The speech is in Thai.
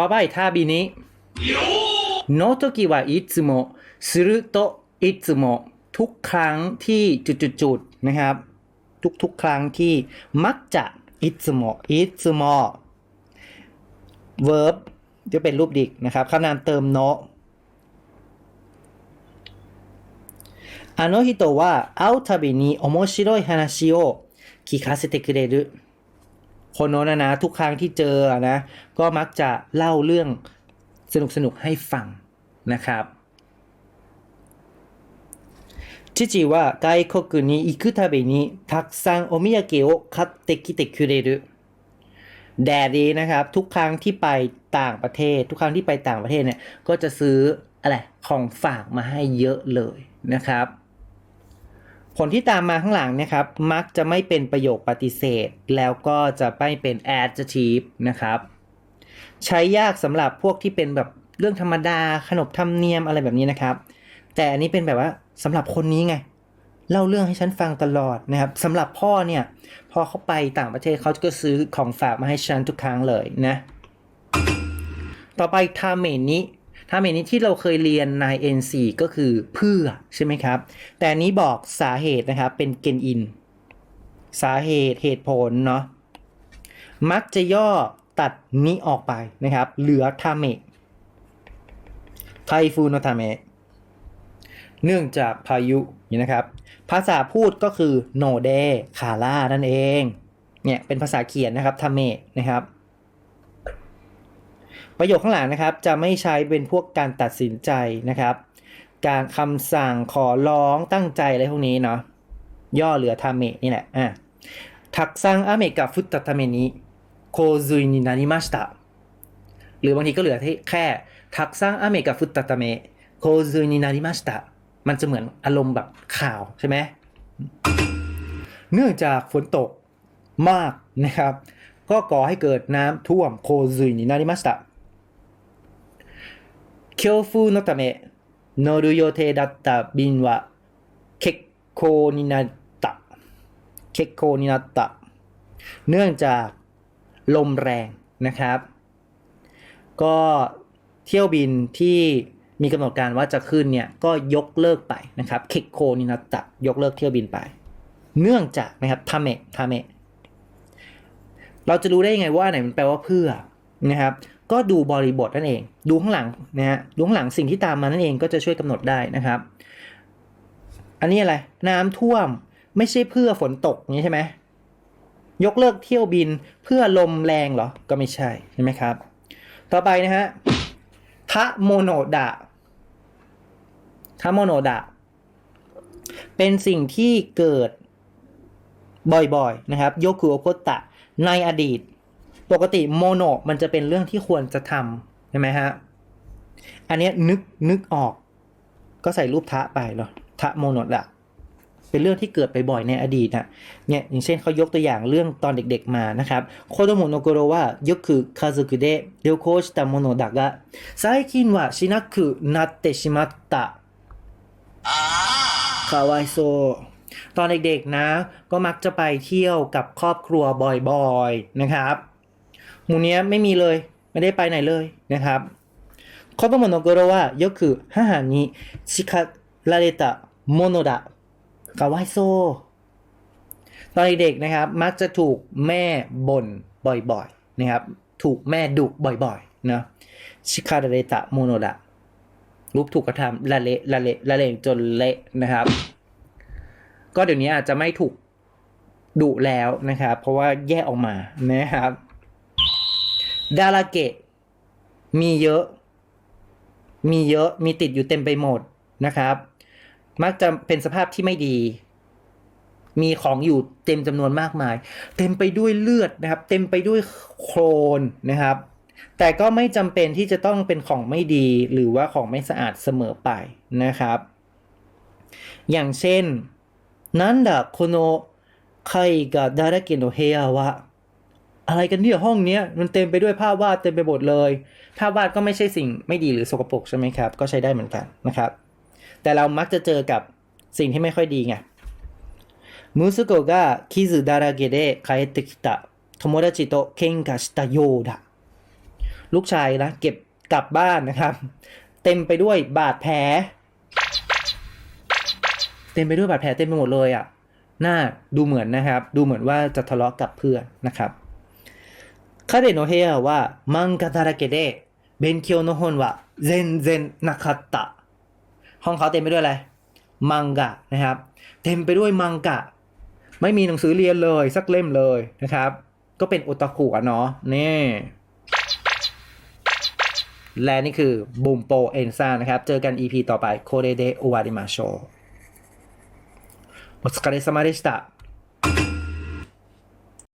ต่อไปท่าบีนี้โนโตกิวะอิตสึโมするといつもทุกครั้งที่จุดๆๆนะครับ ทุกๆ ครั้งที่มักจะอิตสึโมอิตสึโม verb จะเป็นรูปดิกนะครับคำนามเติมโนあの人は会うたびに面白い話を聞かせてくれる คนโน้นนะนะทุกครั้งที่เจออะนะ ก็มักจะเล่าเรื่องสนุกสนุกๆให้ฟังนะครับ父は外国に行くたびにたくさんお土産を買ってきてくれるแดดดีนะครับ ทุกครั้งที่ไปต่างประเทศ ทุกครั้งที่ไปต่างประเทศเนี่ย ก็จะซื้ออะไรของฝากมาให้เยอะเลยนะครับ ผลที่ตามมาข้างหลังนะครับ มักจะไม่เป็นประโยคปฏิเสธ แล้วก็จะไม่เป็น adjective นะครับ ใช้ยากสำหรับพวกที่เป็นแบบเรื่องธรรมดาขนบธรรมเนียมอะไรแบบนี้นะครับ แต่อันนี้เป็นแบบว่าสำหรับคนนี้ไงเล่าเรื่องให้ฉันฟังตลอดนะครับสำหรับพ่อเนี่ยพอเขาไปต่างประเทศเขาก็ซื้อของฝากมาให้ฉันทุกครั้งเลยนะ ต่อไปทาเมนิ ทาเมนิที่เราเคยเรียนใน N4 ก็คือเพื่อใช่ไหมครับ แต่นี้บอกสาเหตุนะครับเป็นเกนอิน สาเหตุเหตุผลเนาะ มักจะย่อตัดนี้ออกไปนะครับ เหลือทาเมะไทฟูโนทาเมะเนื่องจากพายุนี่นะครับ ภาษาพูดก็คือโนเดคาร่านั่นเอง เนี่ยเป็นภาษาเขียนนะครับทาเมะนะครับ ประโยคข้างหลังนะครับจะไม่ใช้เป็นพวกการตัดสินใจนะครับ การคำสั่งขอร้องตั้งใจอะไรพวกนี้เนาะย่อเหลือทาเมะนี่แหละอะทักซังอเมกะฟุตตะทาเมนี้โคซุยนินานิมาสตะหรือบางทีก็เหลือแค่ทักซังอเมกะฟุตตะทาเมโคซุยนินานิมาสตะมันจะเหมือนอารมณ์แบบข่าวใช่ไหมเนื่องจากฝนตกมากนะครับ ก็ก่อให้เกิดน้ำท่วมโคซุยนินานิมาสตะ 強風のため乗る予定だった便は欠航になった欠航になったเนื่องจากลมแรงนะครับ ก็เที่ยวบินที่มีกำหนดการว่าจะขึ้นเนี่ย ก็ยกเลิกไปนะครับเคโคนินาตะยกเลิกเที่ยวบินไป เนื่องจากนะครับทาเมะทาเมะเราจะรู้ได้ยังไงว่าไหนมันแปลว่าเพื่อนะครับ ก็ดูบริบทนั่นเอง ดูข้างหลังนะฮะดูข้างหลังสิ่งที่ตามมานั่นเองก็จะช่วยกำหนดได้นะครับ อันนี้อะไร น้ำท่วมไม่ใช่เพื่อฝนตกนี้ใช่ไหมยกเลิกเที่ยวบินเพื่อลมแรงเหรอ ก็ไม่ใช่ใช่ไหมครับ ต่อไปนะฮะทะโมโนดะทะโมโนดะ เป็นสิ่งที่เกิดบ่อยๆนะครับ โยคุโอโคตะในอดีต ปกติโมโนมันจะเป็นเรื่องที่ควรจะทำใช่ไหมฮะ อันนี้นึกนึกออก ก็ใส่รูปทะไปเนาะทะโมโนละเป็นเรื่องที่เกิดไปบ่อยในอดีตนะเนี่ยอย่างเช่นเขายกตัวอย่างเรื่องตอนเด็กๆมานะครับโคโดโมโนโกโรวะยกคือคาซุกุเดะเรียวโคชตะโมโนดะกะไซคินวะชินักคุนัตเตชิมัตตะคาวายโซตอนเด็กๆนะ ก็มักจะไปเที่ยวกับครอบครัวบ่อยๆนะครับ มู่เนี้ยไม่มีเลย ไม่ได้ไปไหนเลยนะครับโคโดโมโนโกโรว่าよく母に叱られたものだกาวายโซ ตอนเด็กๆนะครับ มักจะถูกแม่บ่นบ่อยๆนะครับ ถูกแม่ดุบ่อยๆนะชิคาเดตะโมโนดะรูปถูกกระทำละเละละเละละเลงจนเละนะครับ ก็เดี๋ยวนี้อาจจะไม่ถูกดุแล้วนะครับ เพราะว่าแยกออกมานะครับ ดาราเกะ มีเยอะ มีเยอะ มีติดอยู่เต็มไปหมดนะครับ มักจะเป็นสภาพที่ไม่ดี มีของอยู่เต็มจำนวนมากมาย เต็มไปด้วยเลือดนะครับ เต็มไปด้วยโครนนะครับ แต่ก็ไม่จำเป็นที่จะต้องเป็นของไม่ดี หรือว่าของไม่สะอาดเสมอไปนะครับ อย่างเช่นนั้นดะโคโนไคกะดาราเกโนเฮยวะ อะไรกันเนี่ยห้องเนี้ยมันเต็มไปด้วยภาพวาดเต็มไปหมดเลย ภาพวาดก็ไม่ใช่สิ่งไม่ดีหรือสกปรกใช่ไหมครับ ก็ใช้ได้เหมือนกันนะครับ แต่เรามักจะเจอกับสิ่งที่ไม่ค่อยดีไงมุสโกะคิซุดาราเกเดคาเอติกิตะโทโมดาจิโตเคนกาชิตาโยดะลูกชายนะเก็บกลับบ้านนะครับ เต็มไปด้วยบาดแผล เต็มไปด้วยบาดแผลเต็มไปหมดเลยอะ่ะน่าดูเหมือนนะครับ ดูเหมือนว่าจะทะเลาะกับเพื่อนนะครับ คาเดโนเฮะว่ามังกาดาราเกเดเบนเคียวโนฮอนวะเซนเซนนาคาตะห้องเขาเต็มไปด้วยอะไร มังกะนะครับ เต็มไปด้วยมังกะ ไม่มีหนังสือเรียนเลยสักเล่มเลยนะครับ ก็เป็นโอตาคุอะเนาะ นี่ และนี่คือบูมโปเอนซ่านะครับ เจอกัน EP ต่อไปโคเรเดโอวาริมาโชโอสคาเรสมาเดสตา